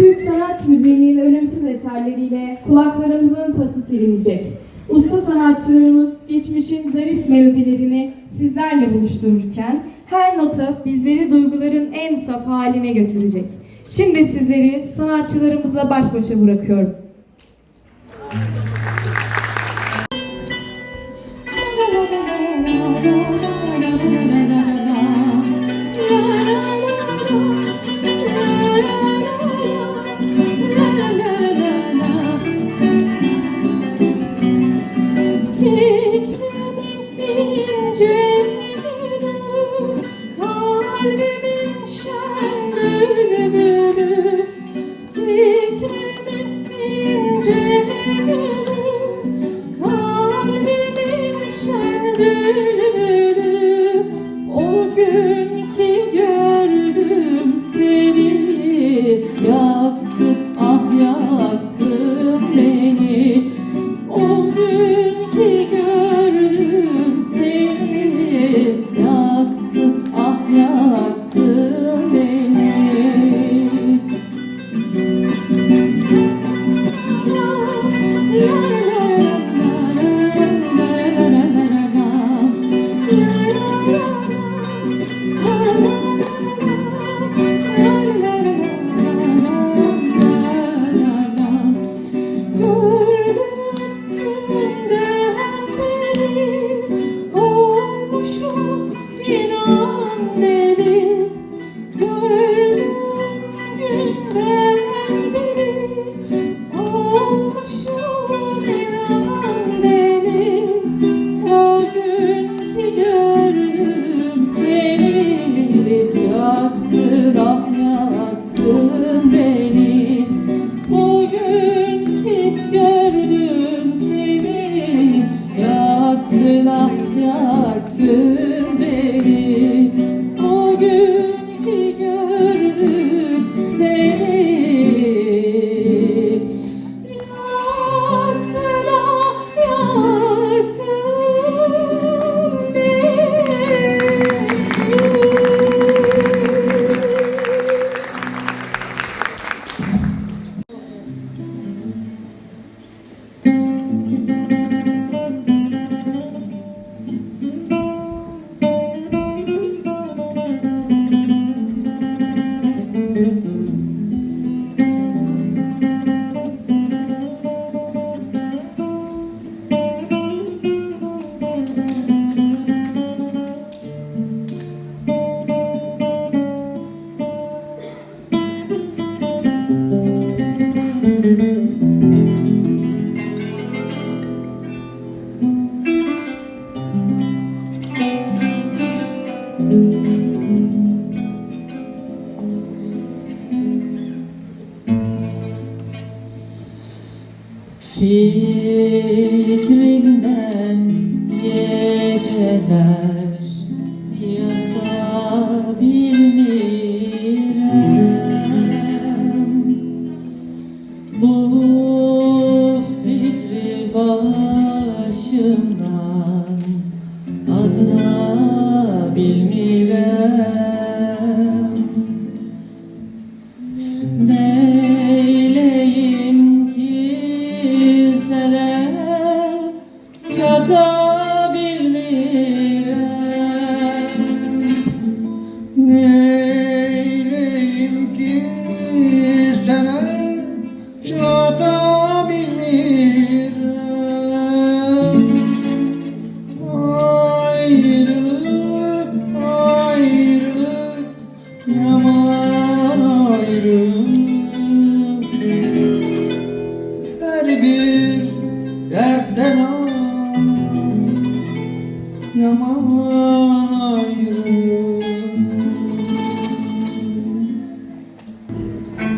Türk sanat müziğinin ölümsüz eserleriyle kulaklarımızın pası silinecek. Usta sanatçılarımız geçmişin zarif melodilerini sizlerle buluştururken her nota bizleri duyguların en saf haline götürecek. Şimdi sizleri sanatçılarımıza baş başa bırakıyorum.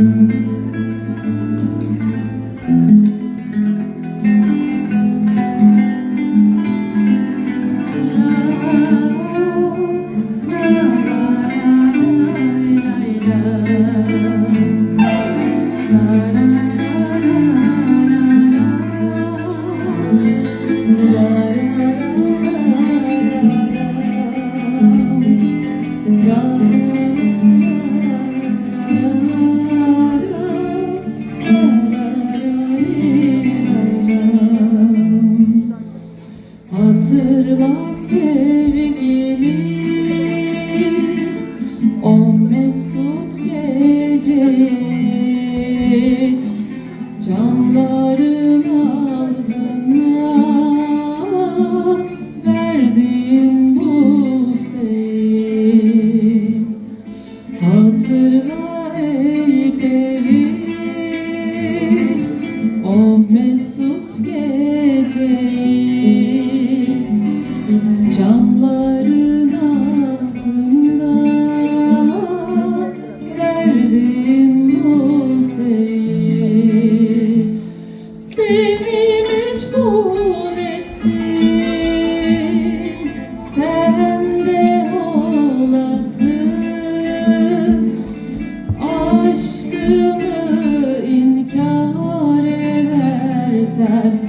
Mm-hmm. hatırla ey peri O mesut geceyi Camların altında Verdiğin o seyi Beni mecbur ettin Sen de olasın. sad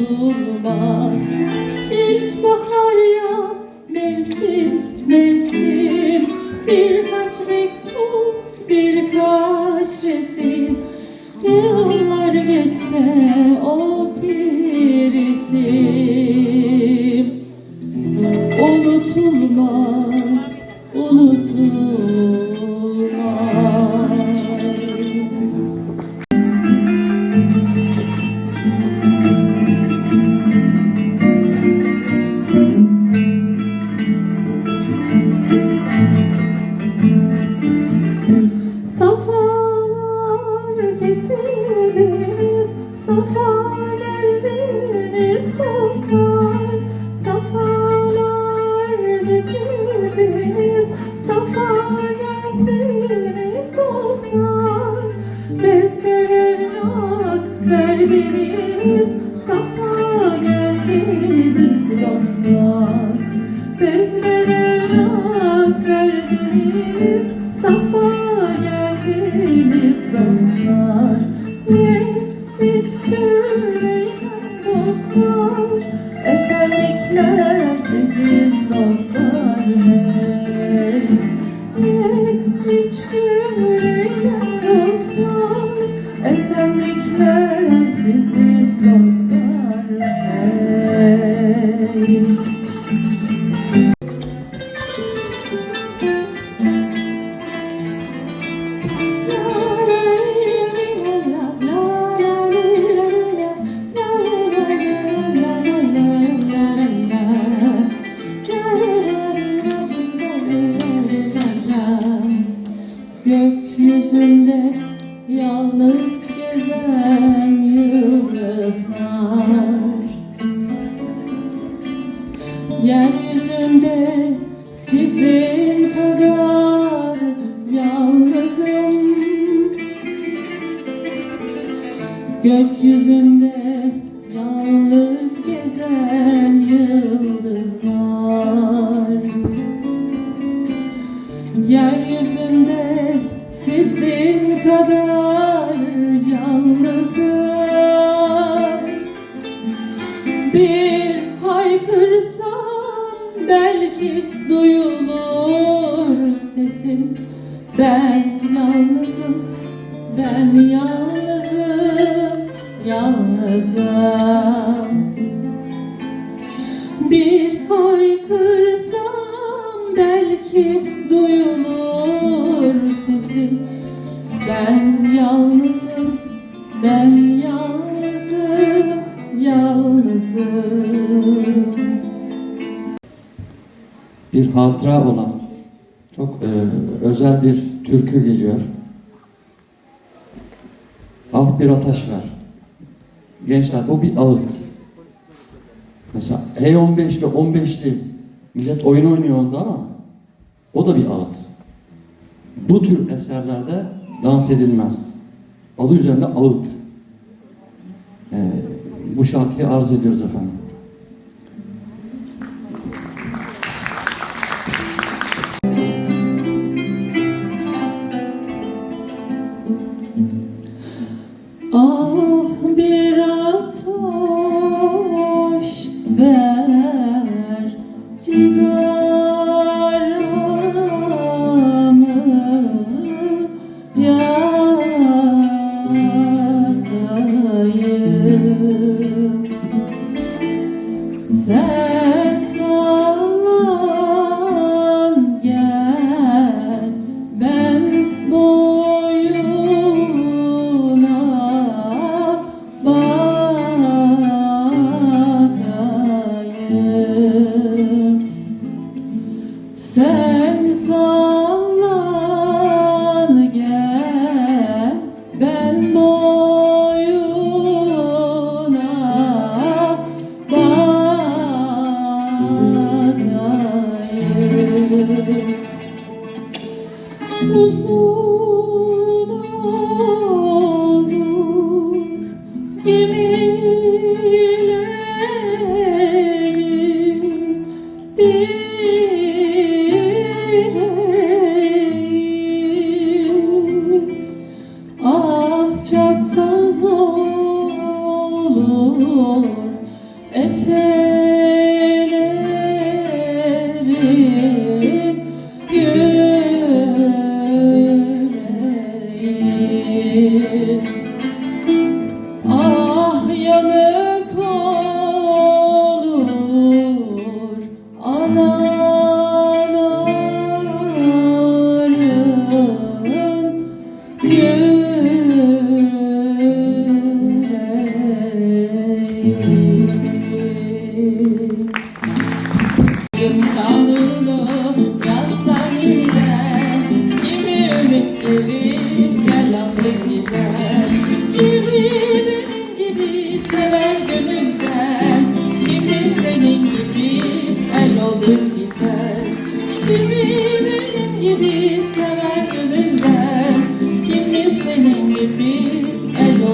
tutulmaz this is Ben yalnızım, yalnızım. Bir hatıra olan çok e, özel bir türkü geliyor. Ah bir ataş ver. Gençler bu bir ağıt. Mesela hey 15'li 15'li millet oyun oynuyor onda ama o da bir ağıt. Bu tür eserlerde dans edilmez. Adı üzerinde ağıt. Ee, bu şarkıyı arz ediyoruz efendim. Ah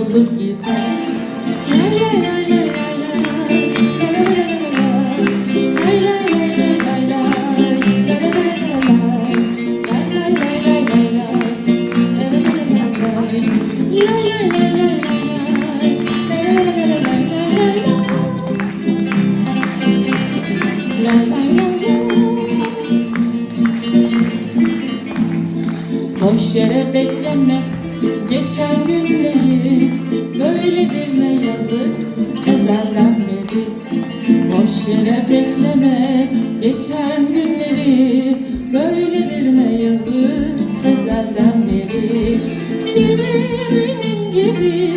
lay lay. Boş yere bekleme geçen günleri bekleme. Geçen günleri Böyledir ne yazık ezelden beri. Kimi benim gibi